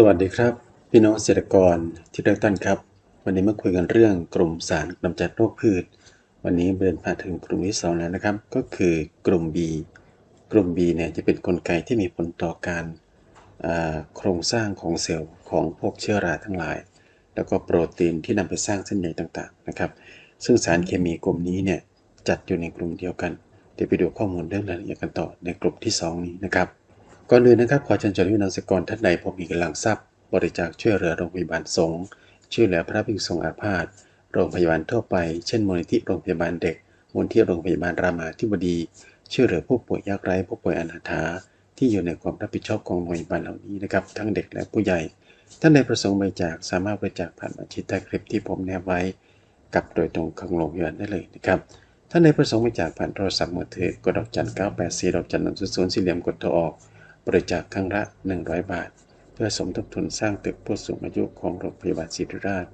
สวัสดีครับ พี่น้องเกษตรกรที่รักท่านครับ วันนี้มาคุยกันเรื่องกลุ่มสารกำจัดโรคพืช วันนี้เดินผ่านถึงกลุ่มที่สองแล้วนะครับ ก็คือกลุ่ม B กลุ่ม B เนี่ยจะเป็นนกลไกที่มีผลต่อการโครงสร้างของเซลล์ของพวกเชื้อราทั้งหลาย แล้วก็โปรตีนที่นำไปสร้างเส้นใยต่างๆนะครับซึ่งสารเคมีกลุ่มนี้เนี่ยจัดอยู่ในกลุ่มเดียวกันเดี๋ยวไปดูข้อมูลเรื่องรายละเอียดกันต่อในกลุ่มที่สองนี้นะครับ ก่อนอื่นนะครับขอเชิญชวนพี่น้องเกรท่านใดพบมีกำลังทรัพย์ บริจาคช่วยเหลือโรงพยาบาลสงฆ์ช่วยเหลือพระภิกษุสงฆ์อาพาธโรงพยาบาลทั่วไป เช่นมูลนิธิโรงพยาบาลเด็กมูลที่โรงพยาบาลรามาธิบดีช่วยเหลือผู้ป่วยยากไร้ผู้ป่วยอนาถาที่อยู่ในความรับผิดชอบของโรงพยาบาลเหล่านี้นะครับทั้งเด็กและผู้ใหญ่ ท่านใดประสงค์บริจาคสามารถบริจาคผ่านบัญชีใต้คลิปที่ผมแนบไว้ กับโดยตรงของโรงพยาบาลได้เลยนะครับท่านใดประสงค์บริจาคผ่านโทรศัพท์มือถือกดดอกจัน984ดสี่ดอกจัน1 0 0สี่เหลี่ยมกดโทรออก บริจาคครั้งละ 100 บาท เพื่อสมทบทุนสร้างตึกผู้สูงอายุของโรงพยาบาลศิริราช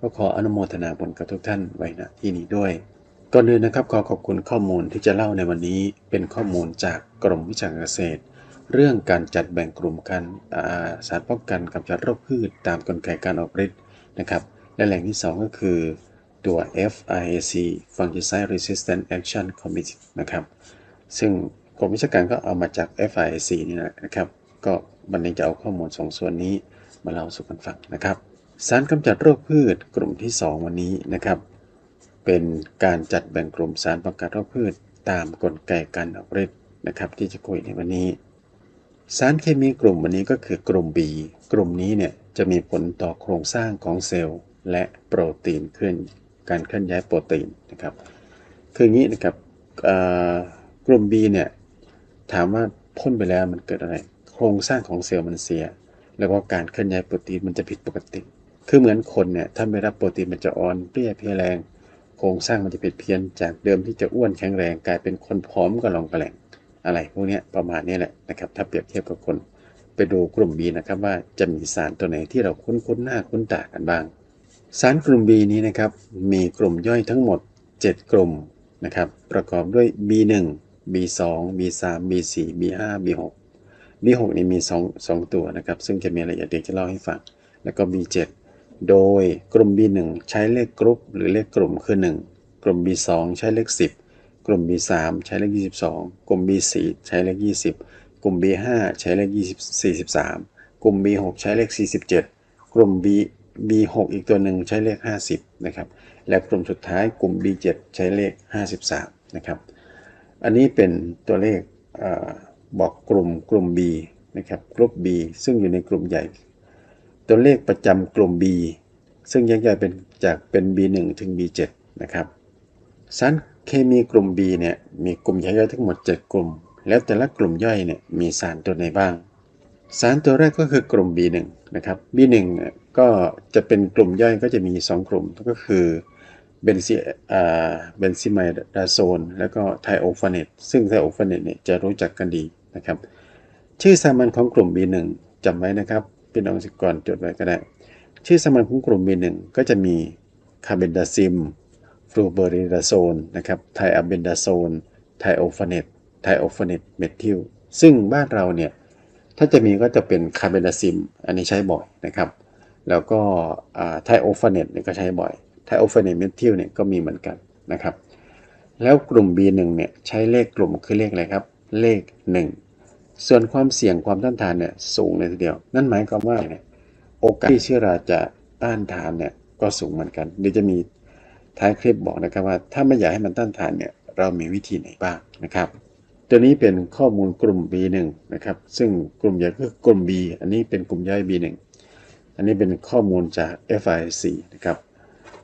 ก็ขออนุโมทนาบุญกับทุกท่านไว้ณที่นี้ด้วยก่อนอื่นนะครับขอขอบคุณข้อมูลที่จะเล่าในวันนี้เป็นข้อมูลจากกรมวิชาการเกษตร เรื่องการจัดแบ่งกลุ่มการสารป้องกันกำจัดโรคพืชตามกลไกการออกฤทธิ์นะครับและแหล่งที่ 2 ก็คือตัว FIAC Fungicide Resistant Action Committee นะครับ ซึ่ง รมวิชาการก็เอามาจาก FIC นี่นะครับ ก็วันนี้จะเอาข้อมูลสองส่วนนี้มาเล่าสู่กันฟังนะครับ สารกำจัดโรคพืชกลุ่มที่ 2 วันนี้นะครับ เป็นการจัดแบ่งกลุ่มสารป้องกันโรคพืช ตามกลไกการออกฤทธิ์นะครับ ที่จะคุยในวันนี้ สารเคมีกลุ่มวันนี้ก็คือกลุ่ม B กลุ่มนี้เนี่ยจะมีผลต่อโครงสร้างของเซลล์ และโปรตีนเคลื่อนการเคลื่อนย้ายโปรตีนนะครับ คืออย่างนี้นะครับกลุ่ม B เนี่ย ถามว่าพ่นไปแล้วมันเกิดอะไร โครงสร้างของเซลล์มันเสีย แล้วก็การเคลื่อนย้ายโปรตีนมันจะผิดปกติ คือเหมือนคนเนี่ยถ้าไม่รับโปรตีนมันจะอ่อนเปรี้ยเพลียแรง โครงสร้างมันจะผิดเพี้ยนจากเดิมที่จะอ้วนแข็งแรงกลายเป็นคนผอมกระหลองกระแหลงอะไรพวกนี้ประมาณนี้แหละนะครับถ้าเปรียบเทียบกับคนไปดูกลุ่ม B นะครับว่าจะมีสารตัวไหนที่เราคุ้นคุ้นหน้าคุ้นตากันบ้าง สารกลุ่ม B นี้นะครับมีกลุ่มย่อยทั้งหมด 7 กลุ่มนะครับประกอบด้วย B1 B2 B3 B4 B5 B6 B6 นี่มี2 2ตัวนะครับ ซึ่งจะมีรายละเอียดเดี๋ยวจะเล่าให้ฟัง แล้วก็ B7 โดยกลุ่ม B1 ใช้เลขกรุ๊ปหรือเลขกลุ่มคือ 1 กลุ่ม B2 ใช้เลข 10 กลุ่ม B3 ใช้เลข 22 กลุ่ม B4 ใช้เลข 20 กลุ่ม B5 ใช้เลข20 43 กลุ่ม B6 ใช้เลข 47 กลุ่ม B B6 อีกตัวหนึ่งใช้เลข 50 นะครับ และกลุ่มสุดท้ายกลุ่ม B7 ใช้เลข 53 นะครับ อันนี้เป็นตัวเลขอบอกกลุ่มกลุ่ม B นะครับกลุ่ม B ซึ่งอยู่ในกลุ่มใหญ่ ตัวเลขประจำกลุ่ม B ซึ่งแยกย่อยเป็นจากเป็น B1 ถึง B7 นะครับสารเคมีกลุ่ม B เนี่ยมีกลุ่มย่อยๆทั้งหมด 7 กลุ่ม แล้วแต่ละกลุ่มย่อยเนี่ยมีสารตัวไหนบ้าง สารตัวแรกก็คือกลุ่ม B1 นะครับ B1 เนี่ยก็จะเป็นกลุ่มย่อยก็จะมี 2 กลุ่มก็คือ เบนซิอ่าเบนซิไมดาโซน แล้วก็ไทโอฟาเนตซึ่งไทโอฟาเนตเนี่ยจะรู้จักกันดีนะครับ ชื่อสามัญของกลุ่ม B1 จำไว้นะครับพี่น้องสิกรจดไว้ก็ได้ ชื่อสามัญของกลุ่ม B1 ก็จะมีคาเบนดาซิมฟลูเบอริดาโซนนะครับไทอะเบนดาโซนไทโอฟาเนตไทโอฟาเนตเมทิลซึ่งบ้านเราเนี่ยถ้าจะมีก็จะเป็นคาเบนดาซิมอันนี้ใช้บ่อยนะครับ แล้วก็ไทโอฟาเนตเนี่ยก็ใช้บ่อย ไทโอเฟเนตเมทิลเนี่ยก็มีเหมือนกันนะครับ แล้วกลุ่ม B1 เนี่ยใช้เลขกลุ่มคือเลขอะไรครับ เลข 1 ส่วนความเสี่ยงความต้านทานเนี่ยสูงเลยทีเดียว นั่นหมายความว่าเนี่ยโอกาสที่เชื้อราจะต้านทานเนี่ยก็สูงเหมือนกันเดี๋ยวจะมีท้ายคลิปบอกนะครับว่า ถ้าไม่อยากให้มันต้านทานเนี่ยเรามีวิธีไหนบ้างนะครับ ตัวนี้เป็นข้อมูลกลุ่ม B1 นะครับ ซึ่งกลุ่มใหญ่คือกลุ่ม B อันนี้เป็นกลุ่มย่อย B1 อันนี้เป็นข้อมูลจาก FIC นะครับ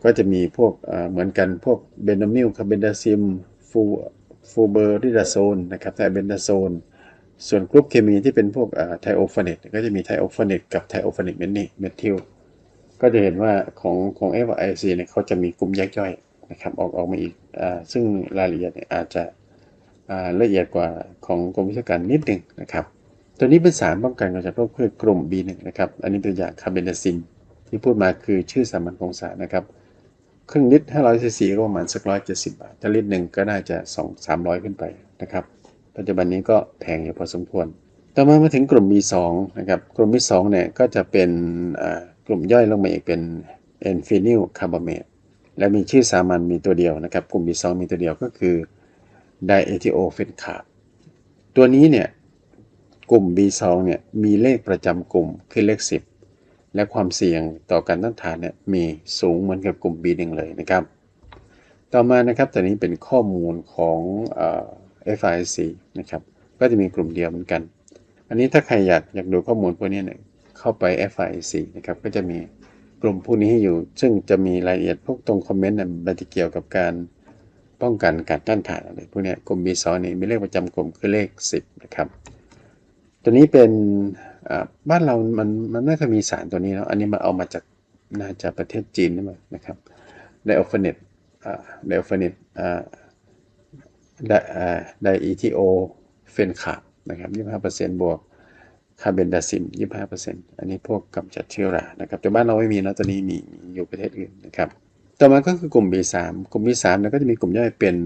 ก็จะมีพวกเหมือนกันพวกเบนามิลคาเบนดาซิมฟูฟูเบอร์ริดาโซนนะครับไทเบนดาโซนส่วนกรุ๊ปเคมีที่เป็นพวกไทโอฟาเนตก็จะมีไทโอฟาเนตกับไทโอฟาเนตเมนเมทิลก็จะเห็นว่าของของ FIC เนี่ยเขาจะมีกลุ่มแยกย่อยนะครับออกออกมาอีกอซึ่งรายละเอียดเนี่ยอาจจะละเอียดกว่าของกรมวิชาการนิดหนึ่งนะครับ ตัวนี้เป็นสารป้องกันกำจัดโรคพืชกลุ่ม B1 นะครับ อันนี้ตัวอย่างคาร์เบนดาซิมที่พูดมาคือชื่อสามัญของสารนะครับ ครึ่งลิตร500ซีซีก็ประมาณสักร้อยเจ็ดสิบบาทถ้าลิตรหนึ่งก็น่าจะ2 300ขึ้นไปนะครับ ปัจจุบันนี้ก็แพงอยู่พอสมควร ต่อมามาถึงกลุ่ม B2 นะครับ กลุ่ม B2 เนี่ยก็จะเป็นกลุ่มย่อยลงมาอีกเป็น e n p h e n y l c a r b a m a t e และมีชื่อสามัญมีตัวเดียวนะครับ กลุ่ม B2 มีตัวเดียวก็คือ d i e t h i o p h e n c a r b ตัวนี้เนี่ยกลุ่ม B2 เนี่ยมีเลขประจำกลุ่มคือเลข 10 และความเสี่ยงต่อการต้านทานเนี่ยมีสูงเหมือนกับกลุ่ม B1 เลยนะครับ ต่อมานะครับตัวนี้เป็นข้อมูลของเอ่อ FIC นะครับ ก็จะมีกลุ่มเดียวเหมือนกัน อันนี้ถ้าใครอยากอยากดูข้อมูลพวกนี้เนี่ยเข้าไป FIC นะครับ ก็จะมีกลุ่มพวกนี้ให้อยู่ ซึ่งจะมีรายละเอียดพวกตรงคอมเมนต์เนี่ยมันจะเกี่ยวกับการป้องกันการต้านทานอะไรพวกนี้กลุ่ม B2 นี่มีเลขประจำกลุ่มคือเลข 10 นะครับ ตัวนี้เป็น บ้านเรามันมันไม่เคยมีสารตัวนี้เนาะอันนี้มาเอามาจากน่าจะประเทศจีนนี่มั้งนะครับไดโอฟเนตไดโอฟเนตไดอ่าไดอีทีโอเฟนคาบนะครับ25%บวกคาร์เบนดาซิม25%อันนี้พวกกำจัดเชื้อรานะครับแต่บ้านเราไม่มีนะตัวนี้มีมีอยู่ประเทศอื่นนะครับต่อมาก็คือกลุ่ม B3 กลุ่ม B3 เนี่ยก็จะมีกลุ่มย่อยเป็น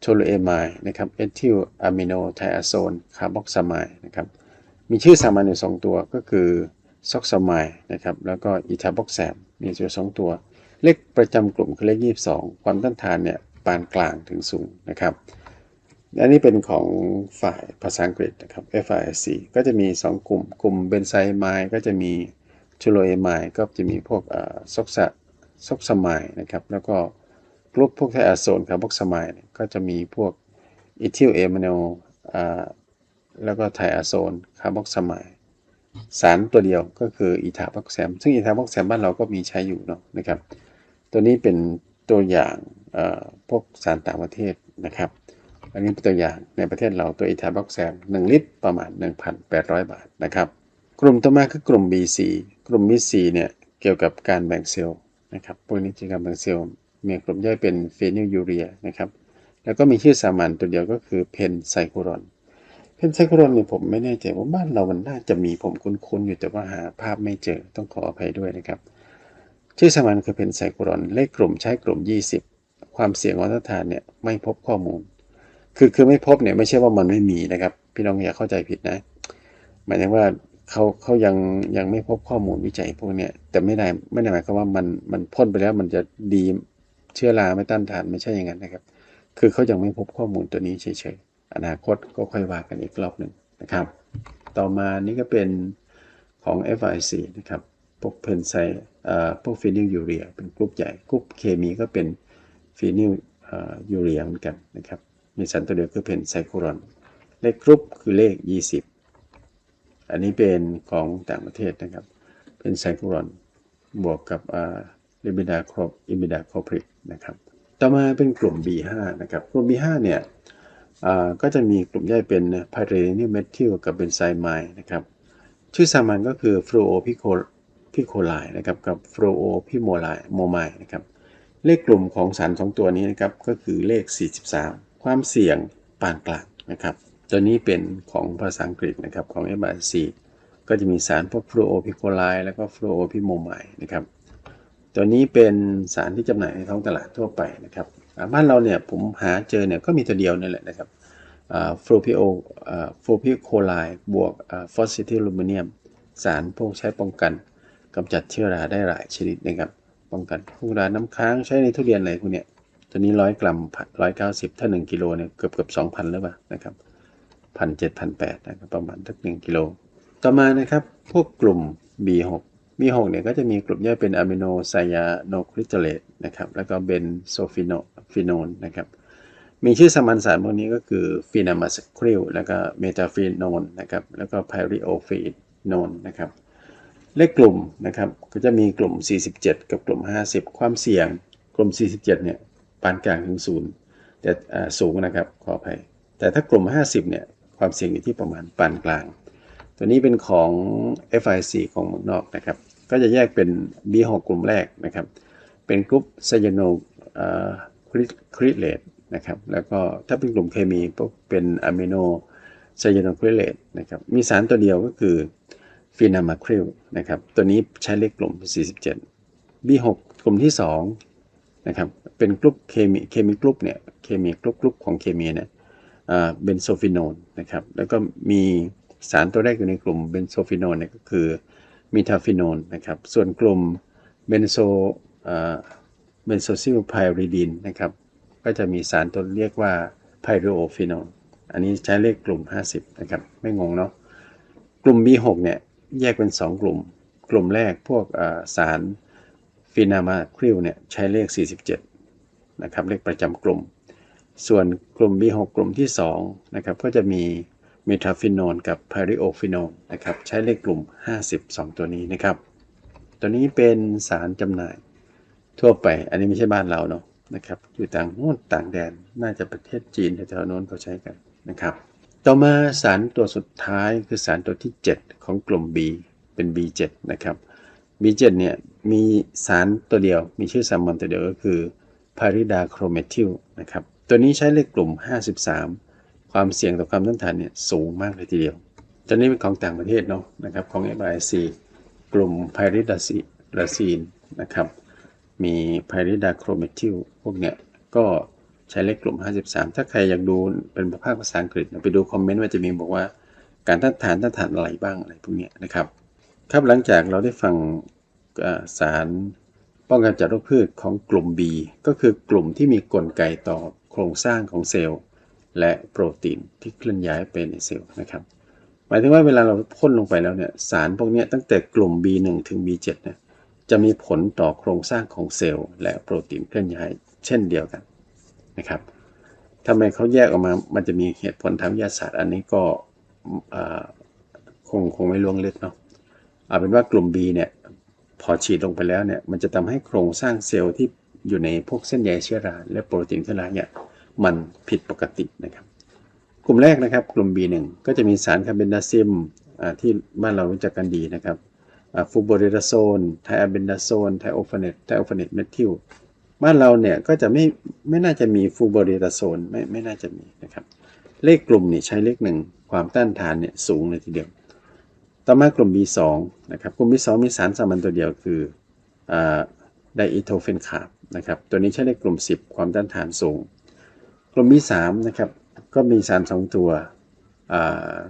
โทโลเอมายนะครับเอทิลอะมิโนไทอะโซนคาร์บอกซามายนะครับ มีชื่อสามัญอยู่สองตัวก็คือซอกซามายนะครับแล้วก็อีทาบ็อกแซมมีอยู่สองตัว เลขประจำกลุ่มคือเลข 22 ความต้านทานเนี่ยปานกลางถึงสูงนะครับ อันนี้เป็นของฝ่ายภาษาอังกฤษนะครับ FIC ก็จะมี 2 กลุ่ม กลุ่มเบนไซมายก็จะมีชูโลเอมายก็จะมีพวกซอกซาซอกซามายนะครับ แล้วก็กลุ่มพวกไทอะโซนคาร์บอกซามายก็จะมีพวกอีทิลเอมโนอ แล้วก็ไทอะโซนคาร์บอกซามายสารตัวเดียวก็คืออีทาบอกแซม ซึ่งอีทาบอกแซมบ้านเราก็มีใช้อยู่เนาะนะครับ ตัวนี้เป็นตัวอย่างพวกสารต่างประเทศนะครับ อันนี้เป็นตัวอย่างในประเทศเราตัวอีทาบอกแซม 1 ลิตรประมาณ 1,800 บาทนะครับ กลุ่มต่อมาคือกลุ่ม BC กลุ่ม BC เนี่ยเกี่ยวกับการแบ่งเซลล์นะครับพวกนี้คือการแบ่งเซลล์มีกลุ่มย่อยเป็นเฟนิลยูเรียนะครับ แล้วก็มีชื่อสามัญตัวเดียวก็คือเพนไซครอน เพนไซโครอนเนี่ยผมไม่แน่ใจว่าบ้านเรามันน่าจะมีผมคุ้นๆอยู่แต่ว่าหาภาพไม่เจอต้องขออภัยด้วยนะครับ ชื่อสมัญคือเพนไซโครอนเลขกลุ่มใช้กลุ่ม 20 ความเสี่ยงของต้านทานเนี่ยไม่พบข้อมูล คือคือไม่พบเนี่ยไม่ใช่ว่ามันไม่มีนะครับ พี่น้องอย่าเข้าใจผิดนะหมายถึงว่าเขาเขายังยังไม่พบข้อมูลวิจัยพวกเนี้ยแต่ไม่ได้ไม่ได้หมายความว่ามันมันพ่นไปแล้วมันจะดีเชื้อราไม่ต้านทานไม่ใช่อย่างนั้นนะครับ คือเขายังไม่พบข้อมูลตัวนี้เฉยๆ อนาคตก็ค่อยว่ากันอีกรอบหนึ่งนะครับ ต่อมานี่ก็เป็นของ FIC นะครับ พวกเพนไซพวกฟีนิลยูเรีย เป็นกลุ่มใหญ่กลุ่มเคมีก็เป็นฟีนิลยูเรียเหมือนกันนะครับ มีสารตัวเดียวคือเพนไซโครอนเลขกรุ๊ปคือเลข 20 อันนี้เป็นของต่างประเทศนะครับ เป็นไซโครอนบวกกับลิบิดาครบอิมิดาโคพริกนะครับ ต่อมาเป็นกลุ่ม B5 นะครับ กลุ่ม B5 เนี่ย ก็จะมีกลุ่มย่อยเป็นไพเรนิลเมทิลกับเบนไซมายนะครับ ชื่อสามัญก็คือฟลูโอพิโคพิโคไลนะครับกับฟลูโอพิโมไลโมไมนะครับ เลขกลุ่มของสารสองตัวนี้นะครับก็คือเลข 43 ความเสี่ยงปานกลางนะครับ ตัวนี้เป็นของภาษาอังกฤษนะครับของ MRC ก็จะมีสารพวกฟลูโอพิโคไลแล้วก็ฟลูโอพิโมไมนะครับ ตัวนี้เป็นสารที่จำหน่ายในท้องตลาดทั่วไปนะครับ บ้านเราเนี่ยผมหาเจอเนี่ยก็มีตัวเดียวนี่แหละนะครับฟลูพิโอฟลูพิโคไลบวกฟอสซิทิลลูมิเนียม สารพวกใช้ป้องกันกำจัดเชื้อราได้หลายชนิดนะครับ ป้องกันพวกราน้ำค้างใช้ในทุเรียนอะไรพวกเนี้ยตัวนี้ร้อยกรัมร้อยเก้าสิบถ้าหนึ่งกิโลเนี่ยเกือบเกือบสองพันหรือเปล่านะครับพันเจ็ดพันแปดนะครับประมาณทักหนึ่งกิโล ต่อมานะครับ พวกกลุ่ม B6 B6 เนี่ยก็จะมีกลุ่มย่อยเป็นอะมิโนไซยาโนคลิโตเลต นะครับ แล้วก็เบนโซฟิโนฟิโนนนะครับ มีชื่อสมัญสารพวกนี้ก็คือฟีนามาสคริลแล้วก็เมตาฟีโนนนะครับ แล้วก็ไพริโอฟีโนนนะครับ เลขกลุ่มนะครับ ก็จะมีกลุ่ม 47 กับกลุ่ม 50 ความเสี่ยง กลุ่ม 47 เนี่ย ปานกลางถึงศูนย์แต่สูงนะครับ ขออภัย แต่ถ้ากลุ่ม 50 เนี่ย ความเสี่ยงอยู่ที่ประมาณปานกลาง ตัวนี้เป็นของ FIC ของเมืองนอกนะครับ ก็จะแยกเป็น B6 กลุ่มแรกนะครับ เป็นกลุ่มไซยาโนคริเลตนะครับแล้วก็ถ้าเป็นกลุ่มเคมีพวกเป็นอะมิโนไซยาโนคริเลตนะครับมีสารตัวเดียวก็คือฟีนามาคริลนะครับตัวนี้ใช้เลขกลุ่ม 47 B6 กลุ่มที่2นะครับเป็นกลุ่มเคมีเคมีกลุ่มเนี่ยเคมีกลุ่มกลุ่มของเคมีเนี่ยเบนโซฟิโนนนะครับแล้วก็มีสารตัวแรกอยู่ในกลุ่มเบนโซฟิโนนเนี่ยก็คือมิทาฟิโนนนะครับส่วนกลุ่มเบนโซ เบนโซซิลไพริดินนะครับ ก็จะมีสารตัวเรียกว่าไพริโอฟิโนนอันนี้ใช้เลขกลุ่ม 50 นะครับ ไม่งงเนาะกลุ่ม B6 เนี่ย แยกเป็น 2 กลุ่ม กลุ่มแรกพวกสารฟินามาคริลเนี่ยใช้เลข 47 นะครับเลขประจำกลุ่ม ส่วนกลุ่ม B6 กลุ่มที่2นะครับก็จะมีเมทาฟินอนกับไพริโอฟินอนนะครับใช้เลขกลุ่ม 52 ตัวนี้นะครับ ตัวนี้เป็นสารจำหน่าย ทั่วไป อันนี้ไม่ใช่บ้านเราเนาะนะครับ อยู่ต่างโน้นต่างแดน น่าจะประเทศจีนแถวๆโน้นเขาใช้กันนะครับ ต่อมาสารตัวสุดท้ายคือสารตัวที่ 7 ของกลุ่ม B เป็น B7 นะครับ B7 เนี่ยมีสารตัวเดียว มีชื่อสามัญตัวเดียวก็คือพาริดาโครเมทิลนะครับ ตัวนี้ใช้เลขกลุ่ม 53 ความเสี่ยงต่อความต้านทานเนี่ยสูงมากเลยทีเดียว ตัวนี้เป็นของต่างประเทศเนาะนะครับของ FIC กลุ่มไพริดาซีนนะครับ มีไพริดาโครเมทิลพวกเนี้ยก็ใช้เลขกลุ่ม 53 ถ้าใครอยากดูเป็นภาคภาษาอังกฤษไปดูคอมเมนต์ว่าจะมีบอกว่าการต้านทานต้านทานอะไรบ้างอะไรพวกนี้นะครับ ครับหลังจากเราได้ฟังสารป้องกันจากโรคพืชของกลุ่ม B ก็คือกลุ่มที่มีกลไกต่อโครงสร้างของเซลล์ และโปรตีนที่เคลื่อนย้ายไปในเซลล์นะครับ หมายถึงว่าเวลาเราพ่นลงไปแล้วเนี่ยสารพวกนี้ตั้งแต่กลุ่ม B1 ถึง B7 เนี่ย จะมีผลต่อโครงสร้างของเซลล์ และโปรตีนเคลื่อนย้าย เช่นเดียวกันนะครับทำไมเขาแยกออกมา มันจะมีเหตุผลทางวิทยาศาสตร์ อันนี้ก็คงคงไม่ล่วงลึกเนาะเอาเป็นว่ากลุ่ม B เนี่ยพอฉีดลงไปแล้วเนี่ยมันจะทำให้โครงสร้างเซลล์ที่อยู่ในพวกเส้นใยเชื้อราและโปรตีนเชื้อราเนี่ยมันผิดปกตินะครับ กลุ่มแรกนะครับ กลุ่ม B1 ก็จะมีสารคาร์เบนดาซิมที่บ้านเรารู้จักกันดีนะครับ ฟูโบเรดาโซน ไทอะเบนดาโซน ไทโอฟาเนตไทโอฟาเนตเมทิลบ้านเราเนี่ยก็จะไม่ไม่น่าจะมีฟูโบเรดาโซนไม่ไม่น่าจะมีนะครับ เลขกลุ่มนี่ใช้เลขหนึ่งความต้านทานเนี่ยสูงเลยทีเดียว ต่อมากลุ่ม B2 นะครับ กลุ่ม B2 มีสารสามัญตัวเดียวคือไดอิโทเฟนคาบนะครับ ตัวนี้ใช้ในกลุ่ม 10 ความต้านทานสูง กลุ่ม B3 นะครับ ก็มีสารสองตัว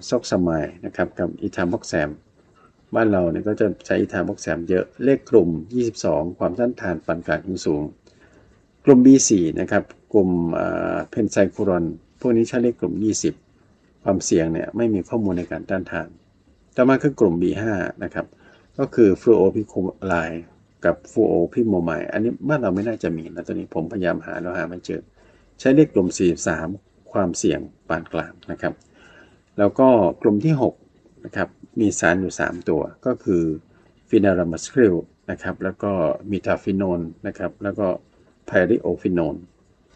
ซอกสมายนะครับกับอิทามอกแซม บ้านเราเนี่ยก็จะใช้อิทาม็อกแซมเยอะ เลขกลุ่ม 22 ความต้านทานปานกลางถึงสูง กลุ่ม B4 นะครับ กลุ่มเพนไซคูรอนพวกนี้ใช้เลขกลุ่ม 20 ความเสี่ยงเนี่ยไม่มีข้อมูลในการต้านทาน ต่อมาคือกลุ่ม B5 นะครับ ก็คือฟลูโอพิโคไลกับฟลูโอพิโมไมอันนี้บ้านเราไม่น่าจะมีนะตัวนี้ผมพยายามหาแล้วหาไม่เจอ ใช้เลขกลุ่ม 43 ความเสี่ยงปานกลางนะครับ แล้วก็กลุ่มที่6นะครับ มีสารอยู่ 3 ตัวก็คือฟินารามัสคริลนะครับแล้วก็มิทาฟิโนนนะครับแล้วก็ไพริโอฟิโนน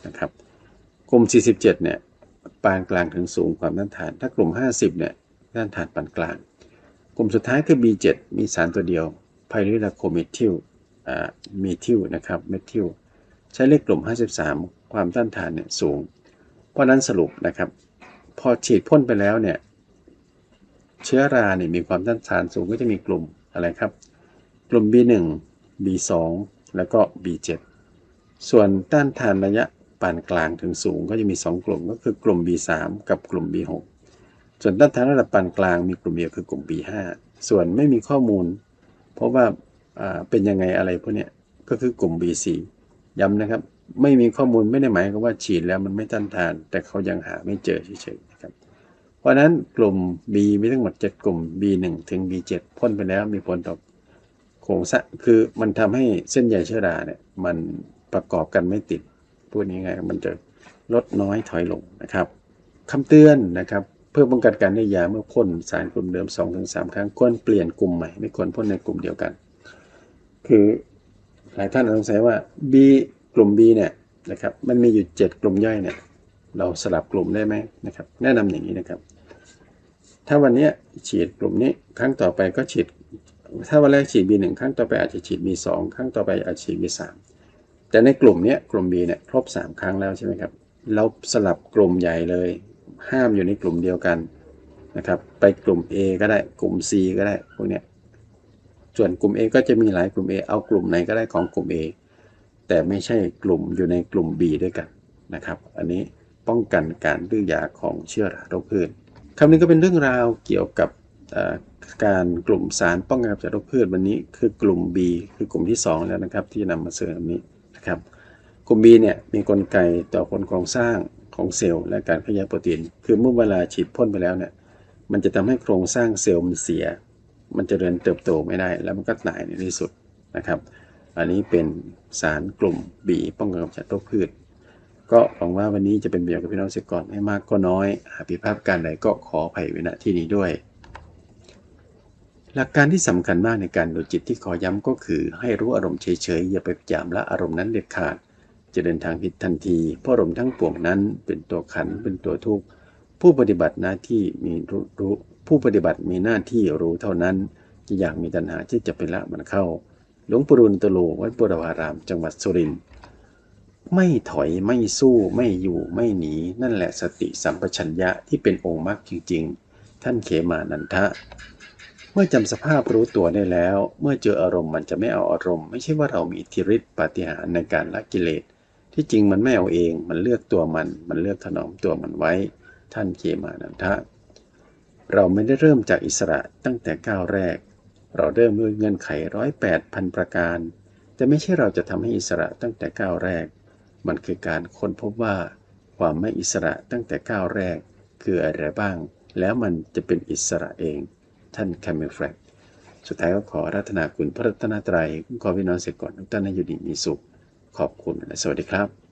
นะครับกลุ่ม 47 เนี่ยปานกลางถึงสูงความต้านทาน ถ้ากลุ่ม 50 เนี่ยต้านทานปานกลาง กลุ่มสุดท้ายคือ B7 มีสารตัวเดียวไพริลาโคเมทิลอ่ามีทิลนะครับเมทิลใช้เลขกลุ่ม 53 ความต้านทานเนี่ยสูง เพราะนั้นสรุปนะครับ พอฉีดพ่นไปแล้วเนี่ย เชื้อราเนี่ยมีความต้านทานสูงก็จะมีกลุ่มอะไรครับ กลุ่ม B1 B2 แล้วก็ B7 ส่วนต้านทานระยะปานกลางถึงสูงก็จะมี 2 กลุ่มก็คือกลุ่ม B3 กับกลุ่ม B6 ส่วนต้านทานระดับปานกลางมีกลุ่มเดียวคือกลุ่ม B5 ส่วนไม่มีข้อมูล เพราะว่าเป็นยังไงอะไรพวกนี้ก็คือกลุ่ม B4 ย้ำนะครับ ไม่มีข้อมูลไม่ได้หมายความว่าฉีดแล้วมันไม่ต้านทาน แต่เขายังหาไม่เจอเฉยๆนะครับ ราะนั้นกลุ่ม B มีทั้งหมด 7 กลุ่ม B1 ถึง B7 พ่นไปแล้วมีผลต่อโครงสร้างคือมันทำให้เส้นใยเชื้อราเนี่ยมันประกอบกันไม่ติดพูดยังไงมันจะลดน้อยถอยลงนะครับคำเตือนนะครับ เพื่อป้องกันการได้ยาเมื่อพ่นสารกลุ่มเดิม 2-3 ครั้งควรเปลี่ยนกลุ่มใหม่ไม่ควรพ่นในกลุ่มเดียวกัน คือหลายท่านสงสัยว่า B กลุ่ม B เนี่ยนะครับมันมีอยู่ 7 กลุ่มย่อยเนี่ยเราสลับกลุ่มได้ไหมนะครับ แนะนำอย่างนี้นะครับ ถ้าวันนี้ฉีดกลุ่มนี้ครั้งต่อไปก็ฉีด ถ้าวันแรกฉีด B1 ครั้งต่อไปอาจจะฉีด B2 ครั้งต่อไปอาจจะฉีด B3 แต่ในกลุ่มนี้กลุ่ม B เนี่ยครบ 3 ครั้งแล้วใช่ไหมครับ เราสลับกลุ่มใหญ่เลย ห้ามอยู่ในกลุ่มเดียวกันนะครับ ไปกลุ่ม A ก็ได้กลุ่ม C ก็ได้พวกเนี้ยส่วนกลุ่ม A ก็จะมีหลายกลุ่ม A เอากลุ่มไหนก็ได้ของกลุ่ม A แต่ไม่ใช่กลุ่มอยู่ในกลุ่ม B ด้วยกันนะครับ อันนี้ป้องกันการดื้อยาของเชื้อราโรคพืช คำนี้ก็เป็นเรื่องราวเกี่ยวกับการกลุ่มสารป้องกันจัดโรคพืชวันนี้คือกลุ่ม B คือกลุ่มที่ 2 แล้วนะครับ ที่นำมาเสนอนี้นะครับ กลุ่ม B เนี่ยมีกลไกต่อผลโครงสร้างของเซลล์และการขยายโปรตีน คือเมื่อเวลาฉีดพ่นไปแล้วเนี่ยมันจะทำให้โครงสร้างเซลล์มันเสีย มันจะเริญเติบโตไม่ได้ แล้วมันก็ตายในที่สุดนะครับ อันนี้เป็นสารกลุ่ม B ป้องกันจัดโรคพืช ก็หวังว่าวันนี้จะเป็นประโยชน์กับพี่น้องเกษตรกรไม่มากก็น้อยหากผิดพลาดการใดก็ขออภัยไว้ณที่นี้ด้วย หลักการที่สำคัญมากในการดูจิตที่ขอย้ำก็คือ ให้รู้อารมณ์เฉยๆอย่าไปพยายามละอารมณ์นั้นเด็ดขาด จะเดินทางผิดทันที เพราะอารมณ์ทั้งปวงนั้นเป็นตัวขันเป็นตัวทุกข์ผู้ปฏิบัติหน้าที่มีรู้ผู้ปฏิบัติมีหน้าที่รู้เท่านั้นจะอยากมีตัณหาที่จะไปละมันเข้า หลวงปู่รุนตโลวัดปุรวาราม จังหวัดสุรินทร์ ไม่ถอยไม่สู้ไม่อยู่ไม่หนี นั่นแหละสติสัมปชัญญะที่เป็นองค์มรรคจริง ๆ ท่านเขมานันทะ เมื่อจำสภาพรู้ตัวได้แล้ว เมื่อเจออารมณ์มันจะไม่เอาอารมณ์ ไม่ใช่ว่าเรามีอิทธิฤทธิปาฏิหาริย์ในการละกิเลส ที่จริงมันไม่เอาเอง มันเลือกตัวมัน มันเลือกถนอมตัวมันไว้ ท่านเขมานันทะ เราไม่ได้เริ่มจากอิสระตั้งแต่ก้าวแรก เราเริ่มด้วยเงื่อนไขร้อยแปดพันประการ แต่ไม่ใช่เราจะทำให้อิสระตั้งแต่ก้าวแรก มันคือการค้นพบว่า ความไม่อิสระตั้งแต่ก้าวแรก คืออะไรบ้าง แล้วมันจะเป็นอิสระเอง ท่านแคมเมลแฟรกสุดท้ายก็ขอรัตนาคุณพระรัตนตรัยขอพี่น้องเสกก่อนทุกท่านให้อยู่ดีมีสุข ขอบคุณและสวัสดีครับ